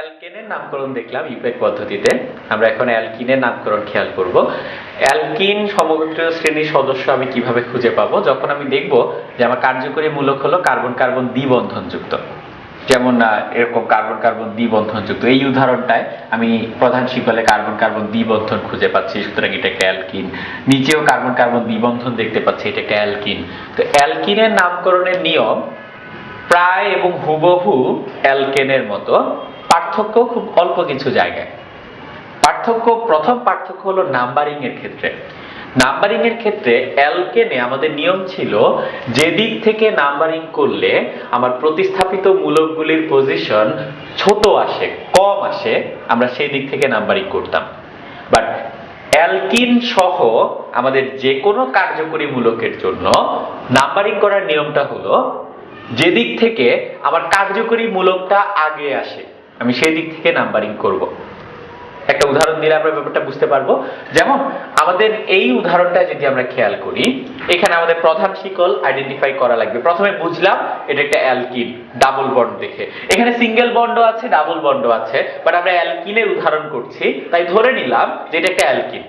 অ্যালকেনের নামকরণ দেখলাম ইউপেক পদ্ধতিতে। আমরা এখন অ্যালকিনের নামকরণ খেয়াল করব। অ্যালকিন সমগ্র শ্রেণির সদস্য আমি কীভাবে খুঁজে পাবো? যখন আমি দেখব যে আমার কার্যকরী মূলক হলো কার্বন কার্বন দ্বিবন্ধনযুক্ত যেমন এরকম কার্বন কার্বন দ্বিবন্ধনযুক্ত এই উদাহরণটায় আমি প্রধান শিকলে কার্বন কার্বন দ্বিবন্ধন খুঁজে পাচ্ছি। সুতরাং এটা একটা অ্যালকিন। নিচেও কার্বন কার্বন দ্বিবন্ধন দেখতে পাচ্ছি। এটা একটা অ্যালকিন। তো অ্যালকিনের নামকরণের নিয়ম প্রায় এবং হুবহু অ্যালকেনের মতো। পার্থক্য খুব অল্প কিছু জায়গায়। পার্থক্য, প্রথম পার্থক্য হলো নাম্বারিং এর ক্ষেত্রে। নাম্বারিং এর ক্ষেত্রে অ্যালকেনে আমাদের নিয়ম ছিল যে দিক থেকে নাম্বারিং করলে আমার প্রতিস্থাপিত মূলকগুলির পজিশন ছোট আসে, কম আসে, আমরা সেই দিক থেকে নাম্বারিং করতাম। বাট অ্যালকিন সহ আমাদের যে কোনো কার্যকরী মূলকের জন্য নাম্বারিং করার নিয়মটা হলো যে দিক থেকে আমার কার্যকরী মূলকটা আগে আসে আমি সেই দিক থেকে নাম্বারিং করব। একটা উদাহরণ দিলে আমরা ব্যাপারটা বুঝতে পারব। যেমন, আমাদের এই উদাহরণটা যদি আমরা খেয়াল করি, এখানে আমাদের প্রধান শিকল আইডেন্টিফাই করা লাগবে। প্রথমে বুঝলাম, এটা একটা অ্যালকিন ডাবল বন্ড দেখে। এখানে সিঙ্গেল বন্ড আছে ডাবল বন্ড আছে বাট আমরা অ্যালকিনের উদাহরণ করছি। তাই ধরে নিলাম যে এটা একটা অ্যালকিন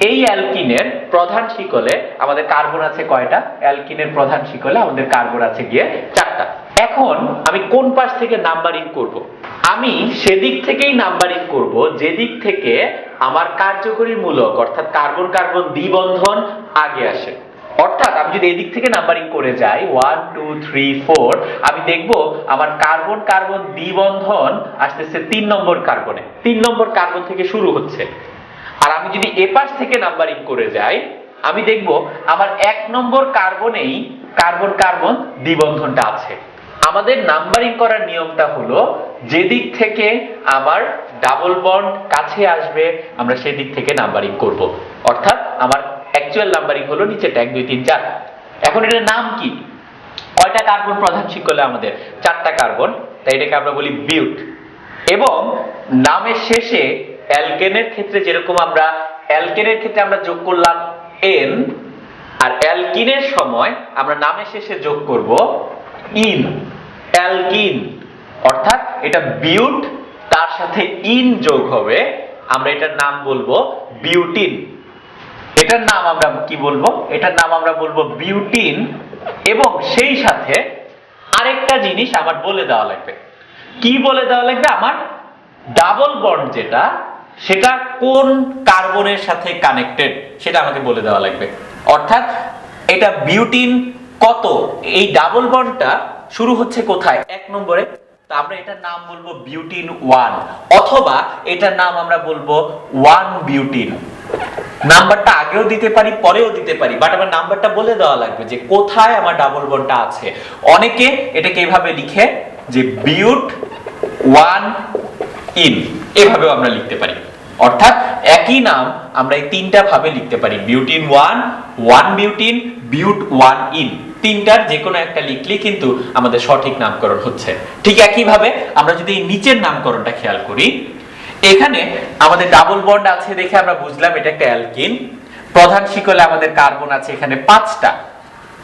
এই অ্যালকিনের প্রধান শিকলে আমাদের কার্বন আছে কয়টা? অ্যালকিনের প্রধান শিকলে আমাদের কার্বন আছে গিয়ে চারটা। এখন আমি কোন পাশ থেকে নাম্বারিং করব? আমি সেদিক থেকেই নাম্বারিং করব যে দিক থেকে আমার কার্যকরী মূলক, অর্থাৎ কার্বন কার্বন দ্বিবন্ধন আগে আসে। অর্থাৎ আমি যদি এদিক থেকে নাম্বারিং করে যাই ওয়ান টু থ্রি ফোর আমি দেখব আমার কার্বন কার্বন দ্বিবন্ধন আসতেছে তিন নম্বর কার্বনে। তিন নম্বর কার্বন থেকে শুরু হচ্ছে। আর আমি যদি এপাশ থেকে নাম্বারিং করে যাই, আমি দেখব আমার এক নম্বর কার্বনেই কার্বন কার্বন দ্বিবন্ধনটা আছে। আমাদের নাম্বারিং করার নিয়মটা হলো যে দিক থেকে আমার ডাবল বন্ড কাছে আসবে, আমরা সেই দিক থেকে নাম্বারিং করব। অর্থাৎ আমার অ্যাকচুয়াল নাম্বারিং হলো নিচেটা এক দুই তিন চার। এখন এটার নাম কি? কয়টা কার্বন প্রধান শিকলে আমাদের? চারটা কার্বন, তাই এটাকে আমরা বলি বিউট। এবং নামের শেষে অ্যালকেনের ক্ষেত্রে যেরকম আমরা অ্যালকেনের ক্ষেত্রে আমরা যোগ করলাম এন আর অ্যালকিনের সময় আমরা নামের শেষে যোগ করব ইন অ্যালকিন অর্থাৎ এটা বিউট তার সাথে ইন যোগ হবে, আমরা এটার নাম বলব বিউটিন এটার নাম আমরা কি বলব? এটার নাম আমরা বলব বিউটিন এবং সেই সাথে আরেকটা জিনিস আমার বলে দেওয়া লাগবে। কি বলে দেওয়া লাগবে? আমার ডাবল বন্ড যেটা সেটা কোন কার্বনের সাথে কানেক্টেড সেটা আমাকে বলে দেওয়া লাগবে। অর্থাৎ এটা বিউটিন কত? এই ডাবল বন্ডটা শুরু হচ্ছে কোথায়? এক নম্বরে আমরা এটার নাম বলব বিউটিন ওয়ান, অথবা এটার নাম আমরা বলব ওয়ান বিউটিন। নাম্বারটা আগেও দিতে পারি, পরেও দিতে পারি বাট আমার নাম্বারটা বলে দেওয়া লাগবে যে কোথায় আমার ডাবল বন্ডটা আছে। অনেকে এটাকে এভাবে লিখে যে বিউট ওয়ান ইন। এভাবেও আমরা লিখতে পারি। অর্থাৎ একই নাম আমরা এই তিনটা ভাবে লিখতে পারি। Butene one one butene but one ene তিনটার যে কোনো একটা লিখলেই কিন্তু আমাদের সঠিক নামকরণ হচ্ছে। ঠিক একইভাবে আমরা যদি নিচের নামকরণটা খেয়াল করি, এখানে আমাদের ডাবল বন্ড আছে দেখে আমরা বুঝলাম এটা একটা অ্যালকিন। প্রধান শিকলে আমাদের কার্বন আছে এখানে পাঁচটা।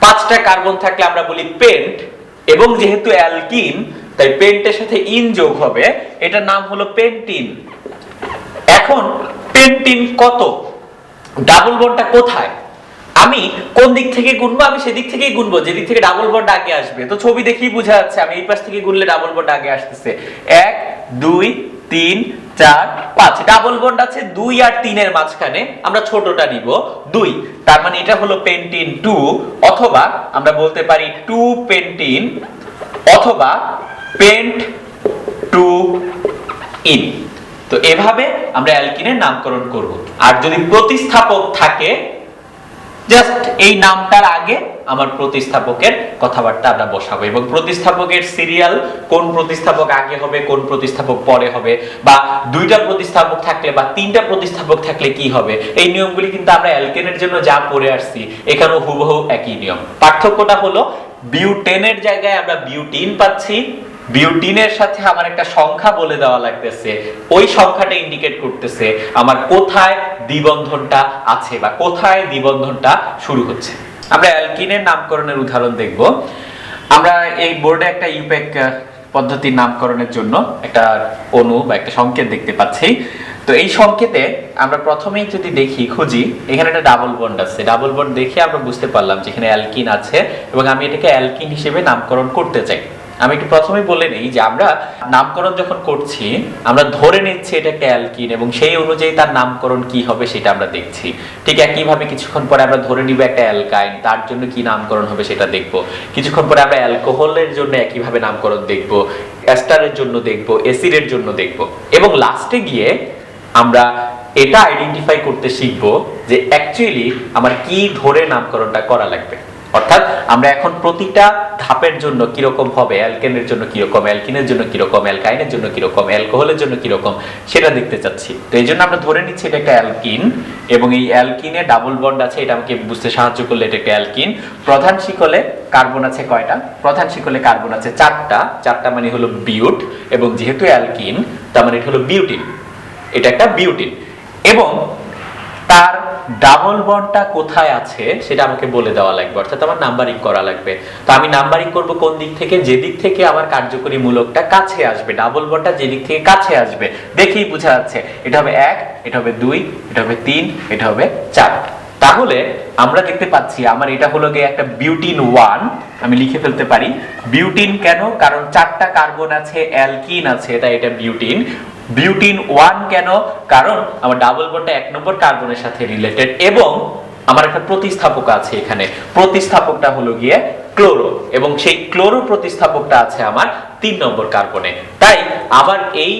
পাঁচটা কার্বন থাকলে আমরা বলি পেন্ট এবং যেহেতু অ্যালকিন তাই পেন্টের সাথে ইন যোগ হবে, এটার নাম হলো পেন্টিন এখন পেন্টিন কত? ডাবল বন্ডটা কোথায়? আমি কোন দিক থেকে গুনবো? আমি সেদিক থেকেই গুনবো, যেদিক থেকে ডাবল বন্ড আগে আসবে। তো ছবি দেখেই বোঝা যাচ্ছে, আমি এই পাশ থেকে গুনলে ডাবল বন্ড আগে আসতেছে। এক, দুই, তিন, চার, পাঁচ। ডাবল বন্ড আছে দুই আর তিনের মাঝখানে, আমরা ছোটটা নিব। দুই, তার মানে এটা হলো পেন্টিন টু অথবা আমরা বলতে পারি টু পেন্টিন অথবা পেন্ট টু ইন। তো এভাবে আমরা অ্যালকিনের নামকরণ করব। আর যদি প্রতিস্থাপক থাকে, জাস্ট এই নামটার আগে আমার প্রতিস্থাপকের কথাবার্তা আমরা বসাবো। এবং প্রতিস্থাপকের সিরিয়াল, কোন প্রতিস্থাপক আগে হবে, কোন প্রতিস্থাপক পরে হবে, বা দুইটা প্রতিস্থাপক থাকলে বা তিনটা প্রতিস্থাপক থাকলে কি হবে, এই নিয়মগুলি কিন্তু আমরা অ্যালকেনের জন্য যা পড়ে আসছি, এখানেও হুবহু একই নিয়ম। পার্থক্যটা হলো বিউটেনের জায়গায় আমরা বিউটিন পাচ্ছি বিউটিনের সাথে আমার একটা সংখ্যা বলে দেওয়া লাগতেছে। ওই সংখ্যাটা ইন্ডিকেট করতেছে আমার কোথায় দ্বিবন্ধনটা আছে বা কোথায় দ্বিবন্ধনটা শুরু হচ্ছে। আমরা অ্যালকিনের নামকরণের উদাহরণ দেখব। আমরা এই বোর্ডে একটা ইউপেক পদ্ধতির নামকরণের জন্য একটা অণু বা একটা সংকেত দেখতে পাচ্ছি। তো এই সংকেতে আমরা প্রথমেই যদি দেখি, খুঁজি, এখানে একটা ডাবল বন্ড আছে। ডাবল বন্ড দেখে আমরা বুঝতে পারলাম যে এখানে অ্যালকিন আছে এবং আমি এটাকে অ্যালকিন হিসেবে নামকরণ করতে চাই। আমি একটু প্রথমেই বলে নিই যে আমরা নামকরণ যখন করছি, আমরা ধরে নিচ্ছি এটা একটা অ্যালকিন এবং সেই অনুযায়ী তার নামকরণ কি হবে সেটা আমরা দেখছি। ঠিক একইভাবে কিছুক্ষণ পরে আমরা ধরে নিব একটা অ্যালকাইন, তার জন্য কি নামকরণ হবে সেটা দেখব। কিছুক্ষণ পরে আমরা অ্যালকোহলের জন্য একইভাবে নামকরণ দেখব অ্যাস্টারের জন্য দেখব, অ্যাসিডের জন্য দেখব। এবং লাস্টে গিয়ে আমরা এটা আইডেন্টিফাই করতে শিখব যে অ্যাকচুয়ালি আমার কি ধরে নামকরণটা করা লাগবে। অর্থাৎ আমরা এখন প্রতিটা ধাপের জন্য কীরকম হবে, অ্যালকেনের জন্য কীরকম, অ্যালকিনের জন্য কীরকম, অ্যালকাইনের জন্য কীরকম, অ্যালকোহলের জন্য কীরকম, সেটা দেখতে চাচ্ছি। তো এই জন্য আমরা ধরে নিচ্ছি এটা একটা অ্যালকিন এবং এই অ্যালকিনে ডাবল বন্ড আছে, এটা আমাকে বুঝতে সাহায্য করলে এটা একটা অ্যালকিন। প্রধান শিকলে কার্বন আছে কয়টা? প্রধান শিকলে কার্বন আছে চারটা চারটা মানে হলো বিউট এবং যেহেতু অ্যালকিন, তার মানে এটা হলো বিউটিন। এটা একটা বিউটিন। এবং তার ডাবল বন্ডটা কোথায় আছে সেটা আমাকে বলে দেওয়া লাগবে, অর্থাৎ আমার নাম্বারিং করা লাগবে। তো আমি নাম্বারিং করব কোন দিক থেকে? যে দিক থেকে আমার কার্যকরী মূলকটা কাছে আসবে ডাবল বন্ডটা যে দিক থেকে কাছে আসবে, দেখেই বোঝা যাচ্ছে। এটা হবে এক, এটা হবে দুই, এটা হবে তিন, এটা হবে চার। তাহলে আমরা দেখতে পাচ্ছি, আমার এটা হলো গিয়ে একটা বিউটিন ওয়ান আমি লিখে ফেলতে পারি। বিউটিন কেন? কারণ চারটা কার্বন আছে অ্যালকিন আছে, তাই এটা বিউটিন বিউটিন ওয়ান কেন? কারণ আমার ডাবল বন্ডটা এক নম্বর কার্বনের সাথে রিলেটেড এবং আমার একটা প্রতিস্থাপক আছে এখানে। প্রতিস্থাপকটা হলো গিয়ে ক্লোরো এবং সেই ক্লোরো প্রতিস্থাপকটা আছে আমার তিন নম্বর কার্বনে। তাই আমার এই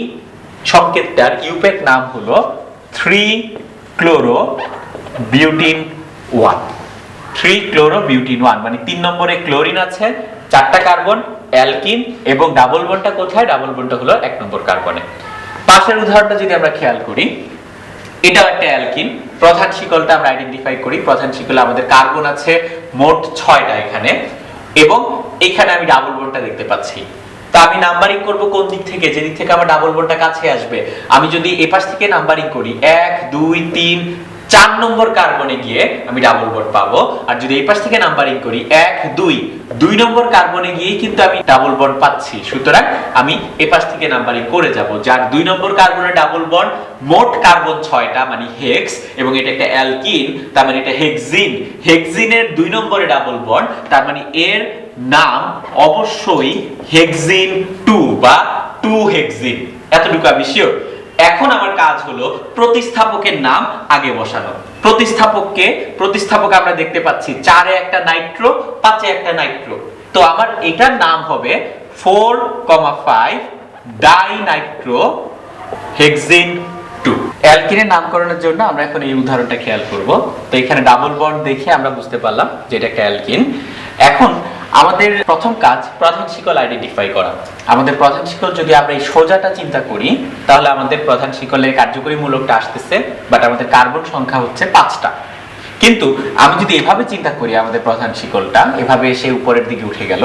সংকেতটার ইউপেক নাম হলো three chloro butyne one. Three chloro butyne one মানে তিন নম্বরে ক্লোরিন আছে, চারটা কার্বন, অ্যালকিন এবং ডাবল বন্ডটা কোথায়? ডাবল বন্ডটা হলো এক নম্বর কার্বনে। পাশের উদাহরণটা যদি আমরা খেয়াল করি, এটাও একটা অ্যালকিন। প্রধান শিকলটা আমরা আইডেন্টিফাই করি। প্রধান শিকলে আমাদের কার্বন আছে মোট ছয়টা এখানে। এবং এখানে আমি ডাবল বন্ডটা দেখতে পাচ্ছি। তা আমি নাম্বারিং করব কোন দিক থেকে? যে দিক থেকে আমার ডাবল বন্ডটা কাছে আসবে। আমি যদি এপাশ থেকে নাম্বারিং করি, এক, দুই, তিন চার নম্বর কার্বনে গিয়ে আমি ডাবল বন্ড পাবো। আর যদি এই পাশ থেকে নাম্বারিং করি, এক, দুই দুই নম্বর কার্বনে গিয়ে কিন্তু আমি ডাবল বন্ড পাচ্ছি। সুতরাং আমি এ পাশ থেকে নাম্বারিং করে যাব, যার দুই নম্বর কার্বনে ডাবল বন্ড মোট কার্বন ছয়টা মানে হেক্স, এবং এটা একটা অ্যালকিন, তার মানে এটা হেক্সিন। হেক্সিনের দুই নম্বরে ডাবল বন্ড তার মানে এর নাম অবশ্যই হেক্সিন টু বা টু হেক্সিন। এতটুকু আমি শিওর এখন আমার কাজ হলো প্রতিস্থাপকের নাম আগে বসানো। প্রতিস্থাপককে, প্রতিস্থাপক আমরা দেখতে পাচ্ছি, চারে একটা নাইট্রো, পাঁচে একটা নাইট্রো। তো আমার এটার নাম হবে four comma five di nitro hexene two. অ্যালকিনের নামকরণের জন্য আমরা এখন এই উদাহরণটা খেয়াল করব। তো এখানে ডাবল বন্ড দেখে আমরা বুঝতে পারলাম যে এটা অ্যালকিন। এখন আমাদের প্রথম কাজ প্রধান শিকল আইডেন্টিফাই করা। আমাদের প্রধান শিকল যদি আমরা এই সোজাটা চিন্তা করি, তাহলে আমাদের প্রধান শিকলের কার্যকরী মূলকটা আসতেছে বাট আমাদের কার্বন সংখ্যা হচ্ছে পাঁচটা। কিন্তু আমি যদি এভাবে চিন্তা করি আমাদের প্রধান শিকলটা, এভাবে এসে উপরের দিকে উঠে গেল,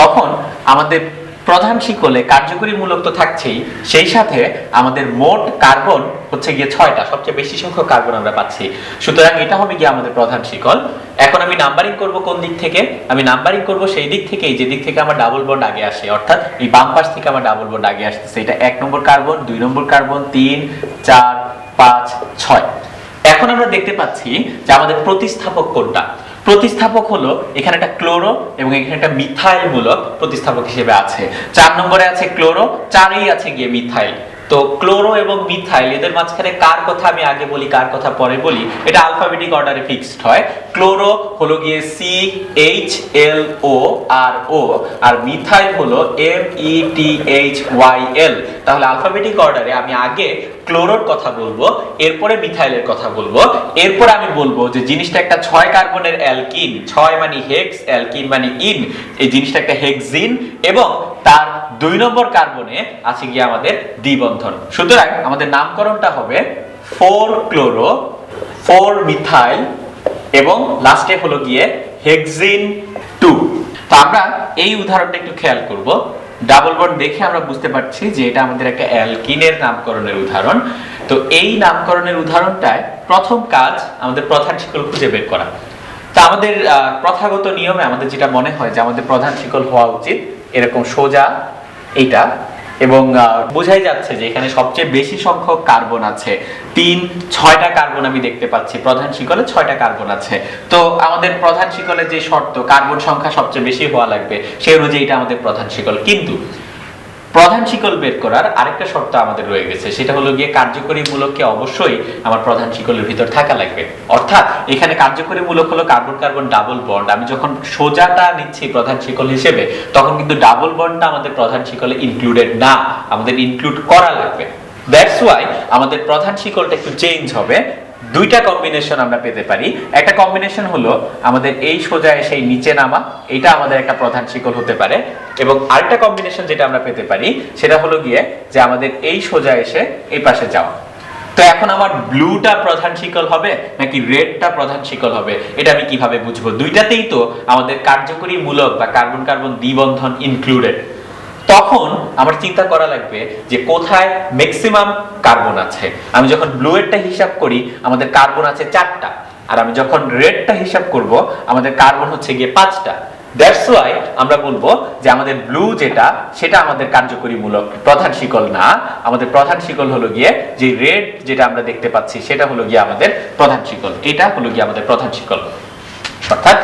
তখন আমাদের প্রধান শিকলে কার্যকরী মূলক তো থাকছেই, সেই সাথে আমাদের মোট কার্বন হচ্ছে গিয়ে ছয়টা, সবচেয়ে বেশি সংখ্যক কার্বন আমরা পাচ্ছি। সুতরাং এটা হবে গিয়ে আমাদের প্রধান শিকল। এখন আমি নাম্বারিং করব কোন দিক থেকে? আমি নাম্বারিং করব সেই দিক থেকেই, যে দিক থেকে আমার ডাবল বন্ড আগে আসে, অর্থাৎ এই বাম পাশ থেকে আমার ডাবল বন্ড আগে আসতেছে। এটা এক নম্বর কার্বন, দুই নম্বর কার্বন, তিন, চার, পাঁচ, ছয়। এখন আমরা দেখতে পাচ্ছি যে আমাদের প্রতিস্থাপক কোনটা? প্রতিস্থাপক হলো এখানে একটা ক্লোরো এবং এখানে একটা মিথাইল মূলক প্রতিস্থাপক হিসেবে আছে। চার নম্বরে আছে ক্লোরো, চারেই আছে গিয়ে মিথাইল। তো ক্লোরো এবং মিথাইল, এদের মাঝখানে কার কথা আমি আগে বলি, কার কথা পরে বলি, এটা আলফাবেটিক অর্ডারে ফিক্সড হয়। ক্লোরো হলো গিয়ে C H L O R O R methyl হলো M E T H Y L তাহলে আলফাবেটিক অর্ডারে আমি আগে ক্লোরোর কথা বলব, এরপরে মিথাইলের কথা বলব, এরপর আমি বলব যে জিনিসটা একটা ছয় কার্বনের অ্যালকিন, ছয় মানে হেক্স অ্যালকিন মানে ইন এই জিনিসটা একটা হেক্সিন এবং তার দুই নম্বর কার্বনে আছে গিয়ে আমাদের দ্বিবন্ধন। সুতরাং আমাদের নামকরণটা হবে ফোর ক্লোরো ফোর মিথাইল এবং লাস্টে হলো গিয়ে হেক্সিন টু। তো আমরা এই উদাহরণটা একটু খেয়াল করব। ডাবল বন্ড দেখে আমরা বুঝতে পারছি যে এটা আমাদের একটা অ্যালকিনের নামকরণের উদাহরণ। তো এই নামকরণের উদাহরণটায় প্রথম কাজ আমাদের প্রধান শিকল খুঁজে বের করা। তা আমাদের প্রথাগত নিয়মে আমাদের যেটা মনে হয় যে আমাদের প্রধান শিকল হওয়া উচিত, এরকম সোজা এইটা। এবং বোঝাই যাচ্ছে যে এখানে সবচেয়ে বেশি সংখ্যক কার্বন আছে। তিন, ছয়টা কার্বন আমি দেখতে পাচ্ছি। প্রধান শিকলে ছয়টা কার্বন আছে। তো আমাদের প্রধান শিকলে যে শর্ত, কার্বন সংখ্যা সবচেয়ে বেশি হওয়া লাগবে, সেই অনুযায়ী এটা আমাদের প্রধান শিকল। কিন্তু প্রধান শিকল বের করার আরেকটা শর্ত আমাদের রয়ে গেছে। সেটা হলো গিয়ে কার্যকরী মূলককে অবশ্যই আমার প্রধান শিকলের ভিতর থাকা লাগবে। অর্থাৎ এখানে কার্যকরী মূলক হলো কার্বন কার্বন ডাবল বন্ড। আমি যখন সোজাটা নিচ্ছি প্রধান শিকল হিসেবে, তখন কিন্তু ডাবল বন্ডটা আমাদের প্রধান শিকলে ইনক্লুডেড না। আমাদের ইনক্লুড করা লাগবে। দ্যাটস ওয়াই আমাদের প্রধান শিকলটা একটু চেঞ্জ হবে। দুইটা কম্বিনেশন আমরা পেতে পারি। একটা কম্বিনেশন হলো আমাদের এই সোজা এসে নিচে নামা, এটা আমাদের একটা প্রধান শিকল হতে পারে। এবং আরেকটা কম্বিনেশন যেটা আমরা পেতে পারি, সেটা হলো গিয়ে যে আমাদের এই সোজা এসে এই পাশে যাওয়া। তো এখন আমার ব্লুটা প্রধান শিকল হবে নাকি রেডটা প্রধান শিকল হবে, এটা আমি কীভাবে বুঝব? দুইটাতেই তো আমাদের কার্যকরী মূলক বা কার্বন কার্বন দ্বিবন্ধন ইনক্লুডেড তখন আমার চিন্তা করা লাগবে যে কোথায় ম্যাক্সিমাম কার্বন আছে। আমি যখন ব্লু এরটা হিসাব করি, আমাদের কার্বন আছে চারটা। আর আমি যখন রেডটা হিসাব করব, আমাদের কার্বন হচ্ছে গিয়ে পাঁচটা। দ্যাটস ওয়াই আমরা বলব যে আমাদের ব্লু যেটা, সেটা আমাদের কার্যকরী মূলক, প্রধান শিকল না। আমাদের প্রধান শিকল হলো গিয়ে যে রেড যেটা আমরা দেখতে পাচ্ছি, সেটা হলো গিয়ে আমাদের প্রধান শিকল। এটা হলো গিয়ে আমাদের প্রধান শিকল। অর্থাৎ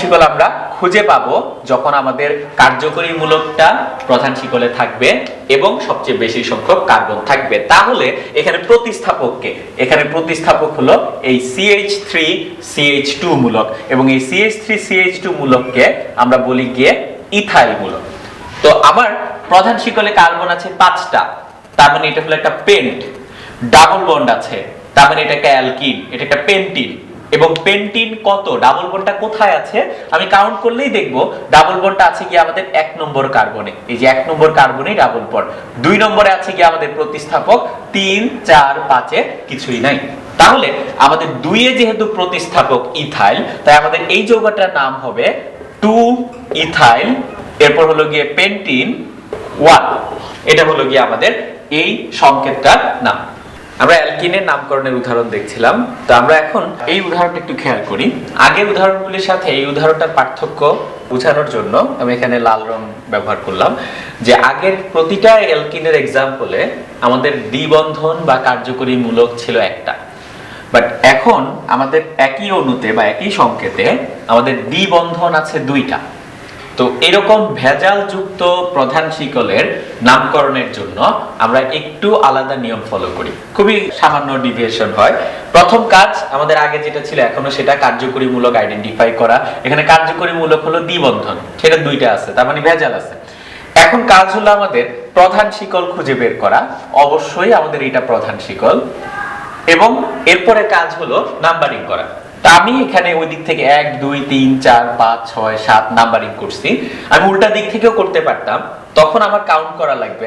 শিকল আমরা খুঁজে পাবো যখন আমাদের কার্যকরী মূলকটা প্রধান শিকলে থাকবে এবং সবচেয়ে বেশি সংখ্যক কার্বন থাকবে। তাহলে এখানে প্রতিস্থাপককে, এখানে প্রতিস্থাপক হলো এই CH3 CH2 মূলক এবং এই CH3 CH2 মূলককে আমরা বলি গিয়ে ইথাইল মূলক। তো আমার প্রধান শিকলে কার্বন আছে পাঁচটা, তার মানে এটা হলো একটা পেন্ট, ডাবল বন্ড আছে, তার মানে এটা একটা অ্যালকিন, এটা একটা পেন্টিন। এবং পেন্টিন কত? ডাবল বন্ডটা কোথায় আছে? আমি কাউন্ট করলেই দেখব। ডাবল বন্ডটা আছে কি আমাদের এক নম্বর কার্বনে। এই যে এক নম্বর কার্বনে ডাবল বন্ড দুই নম্বরে আছে কি আমাদের প্রতিস্থাপক। তিন, চার, পাঁচে কিছুই নাই। তাহলে আমাদের দুইয়ে যেহেতু প্রতিস্থাপক ইথাইল, তাই আমাদের এই যৌগটার নাম হবে টু ইথাইল, এরপর হলো গিয়ে পেন্টিন ওয়ান। এটা হলো গিয়ে আমাদের এই সংকেতটার নাম। আমরা অ্যালকিনের নামকরণের উদাহরণ দেখছিলাম। তো আমরা এখন এই উদাহরণটা একটু খেয়াল করি। আগের উদাহরণগুলির সাথে এই উদাহরণটার পার্থক্য বোঝানোর জন্য আমি এখানে লাল রং ব্যবহার করলাম। যে আগের প্রতিটা অ্যালকিনের এক্সাম্পলে আমাদের দ্বিবন্ধন বা কার্যকরী মূলক ছিল একটা। বাট এখন আমাদের একই অণুতে বা একই সংকেতে আমাদের দ্বিবন্ধন আছে দুইটা। তো এরকম ভেজাল যুক্ত প্রধান শিকলের নামকরণের জন্য আমরা একটু আলাদা নিয়ম ফলো করি। খুবই সামান্য ডিভিয়েশন হয়। প্রথম কাজ আমাদের আগে যেটা ছিল এখনও সেটা কার্যকরী মূলক আইডেন্টিফাই করা। এখানে কার্যকরী মূলক হলো দ্বিবন্ধন। সেটা দুইটা আছে, তার মানে ভেজাল আছে। এখন কাজ হলো আমাদের প্রধান শিকল খুঁজে বের করা। অবশ্যই আমাদের এটা প্রধান শিকল। এবং এরপরে কাজ হলো নাম্বারিং করা। তা আমি এখানে ওই দিক থেকে এক, দুই, তিন, চার, পাঁচ, ছয়, সাত নাম্বারিং করছি। আমি উল্টা দিক থেকেও করতে পারতাম। তখন আমার কাউন্ট করা লাগবে।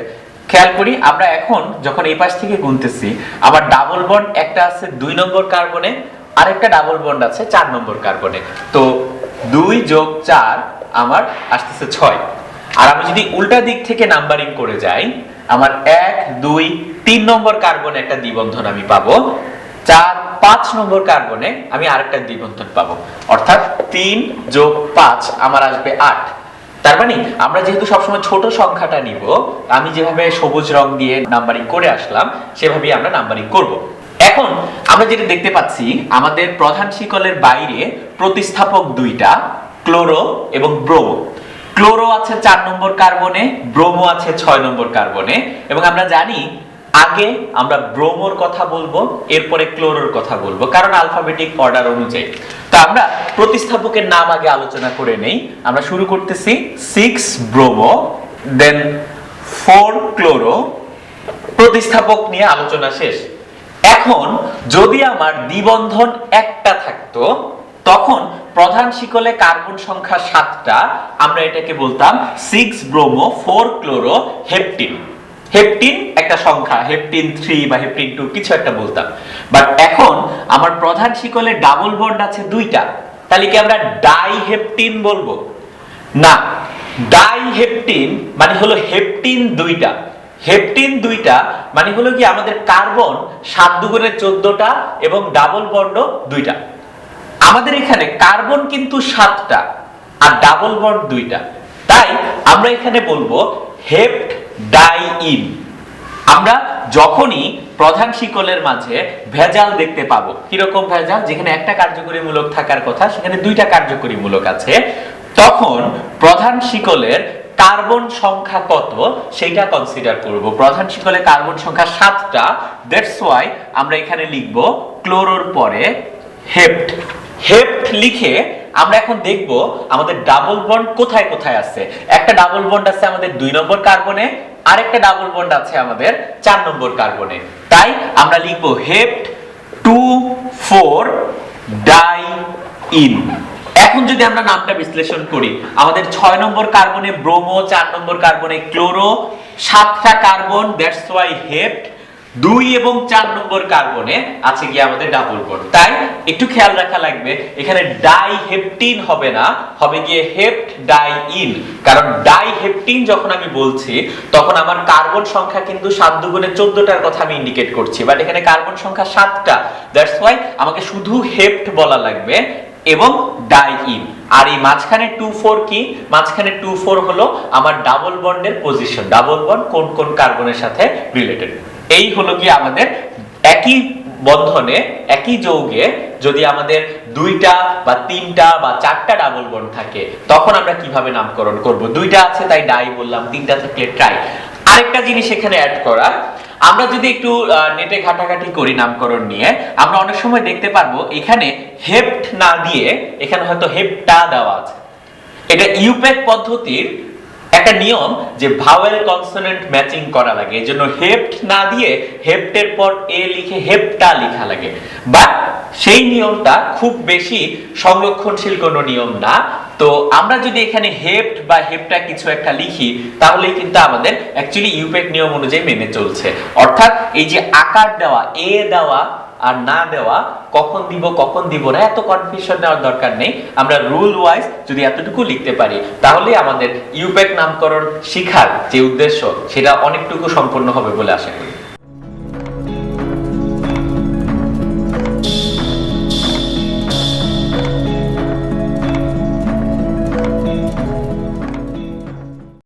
খেয়াল করি, আমরা এখন যখন এই পাশ থেকে গুনতেছি, আমার ডাবল বন্ড একটা আছে দুই নম্বর কার্বনে, আরেকটা ডাবল বন্ড আছে চার নম্বর কার্বনে। তো দুই যোগ চার আমার আসতেছে ছয়। আর আমি যদি উল্টা দিক থেকে নাম্বারিং করে যাই, আমার এক, দুই, তিন নম্বর কার্বনে একটা দ্বিবন্ধন আমি পাবো। চার পাঁচ নম্বর কার্বনে আমি আরেকটা দ্বিবন্ধন পাবো। অর্থাৎ তিন যোগ পাঁচ আমার আসবে আট। তার মানে আমরা যেহেতু সবসময় ছোট সংখ্যাটা নিব, আমি যেভাবে সবুজ রং দিয়ে নাম্বারিং করে আসলাম, সেভাবেই আমরা নাম্বারিং করব। এখন আমরা যেটা দেখতে পাচ্ছি, আমাদের প্রধান শিকলের বাইরে প্রতিস্থাপক দুইটা, ক্লোরো এবং ব্রোমো। ক্লোরো আছে চার নম্বর কার্বনে, ব্রোমো আছে ছয় নম্বর কার্বনে, এবং আমরা জানি আগে আমরা ব্রোমোর কথা বলব, এরপরে ক্লোরোর কথা বলব, কারণ আলফাবেটিক অর্ডার অনুযায়ী। তো আমরা প্রতিস্থাপকের নাম আগে আলোচনা করে নেই। আমরা শুরু করতেছি six bromo then four chloro. প্রতিস্থাপক নিয়ে আলোচনা শেষ। এখন যদি আমার দ্বিবন্ধন একটা থাকতো, তখন প্রধান শিকলে কার্বন সংখ্যা সাতটা, আমরা এটাকে বলতাম six bromo four chloro heptyne heptyne একটা সংখ্যা হেপটিন থ্রি বা হেপটিন টু কিছু একটা বলতাম। বাট এখন আমার প্রধান শিকলে ডাবল বন্ড আছে দুইটা। তাহলে কি আমরা ডাই হেপটিন বলব? না ডাইহেপটিন মানে হলো হেপটিন দুইটা। হেপটিন দুইটা মানে হলো কি আমাদের কার্বন সাত দুগুণে চোদ্দটা এবং ডাবল বন্ড দুইটা। আমাদের এখানে কার্বন কিন্তু সাতটা আর ডাবল বন্ড দুইটা। তাই আমরা এখানে বলব হেপ্ট ডাইইন আমরা যখনই প্রধান শিকলের মাঝে ভেজাল দেখতে পাবো, কীরকম ভেজাল? যেখানে একটা কার্যকরী মূলক থাকার কথা, সেখানে দুইটা কার্যকরী মূলক আছে। তখন প্রধান শিকলের কার্বন সংখ্যা কত, সেইটা কনসিডার করব। প্রধান শিকলে কার্বন সংখ্যা সাতটা দ্যাটস ওয়াই আমরা এখানে লিখব ক্লোরোর পরে হেপ্ট হেপ্ট লিখে আমরা এখন দেখব আমাদের ডাবল বন্ড কোথায় কোথায় আছে। একটা ডাবল বন্ড আছে আমাদের দুই নম্বর কার্বনে, আরেকটা ডাবল বন্ড আছে আমাদের চার নম্বর কার্বনে। তাই আমরা লিখব hept two four di ene. এখন যদি আমরা নামটা বিশ্লেষণ করি, আমাদের ছয় নম্বর কার্বনে ব্রোমো, চার নম্বর কার্বনে ক্লোরো, সাতটা কার্বন দ্যাটস ওয়াই হেপ্ট দুই এবং চার নম্বর কার্বনে আছে গিয়ে আমাদের ডাবল বন্ড তাই একটু খেয়াল রাখা লাগবে, এখানে ডাই হেপটিন হবে না, হবে গিয়ে হেপ্ট ডাই ইন কারণ ডাই হেপটিন যখন আমি বলছি, তখন আমার কার্বন সংখ্যা কিন্তু সাত দুগুণে চোদ্দটার কথা আমি ইন্ডিকেট করছি বাট এখানে কার্বন সংখ্যা সাতটা। দ্যাটস ওয়াই আমাকে শুধু হেপ্ট বলা লাগবে এবং ডাই ইন আর এই মাঝখানে টু ফোর কি? মাঝখানে টু ফোর হলো আমার ডাবল বন্ডের পজিশন ডাবল বন্ড কোন কোন কার্বনের সাথে রিলেটেড এই হলো কি আমাদের একই বন্ধনে, একই যৌগে যদি আমাদের দুইটা বা তিনটা বা চারটা ডাবল বন্ড থাকে, তখন আমরা কীভাবে নামকরণ করব? দুইটা আছে, তাই ডাই বললাম, তিনটা থাকলে ট্রাই আরেকটা জিনিস এখানে অ্যাড করা, আমরা যদি একটু নেটে ঘাটাঘাটি করি নামকরণ নিয়ে, আমরা অনেক সময় দেখতে পারব, এখানে হেপ্ট না দিয়ে, এখানে হয়তো হেপ্টা দেওয়া আছে। এটা ইউপেক পদ্ধতির একটা নিয়ম যে ভাওয়েল কনসোনেন্ট ম্যাচিং করা লাগে এই জন্য হেপ্ট না দিয়ে হেপ্টের পর এ লিখে হেপ্টা লেখা লাগে। বাট সেই নিয়মটা খুব বেশি সংরক্ষণশীল কোনো নিয়ম না। তো আমরা যদি এখানে হেপ্ট বা হেপ্টা কিছু একটা লিখি, তাহলেই কিন্তু আমাদের অ্যাকচুয়ালি ইউপেক নিয়ম অনুযায়ী মেনে চলছে। অর্থাৎ এই যে আকার দেওয়া এ দেওয়া আর না দেওয়া, কখন দিব কখন দিব না, এত কনফিউশন নেওয়ার দরকার নেই। আমরা রুল ওয়াইজ যদি এতটুকু লিখতে পারি তাহলে আমাদের ইউপেক নামকরণ শিখার যে উদ্দেশ্য, সেটা অনেকটুকু সম্পূর্ণ হবে বলে আশা করি।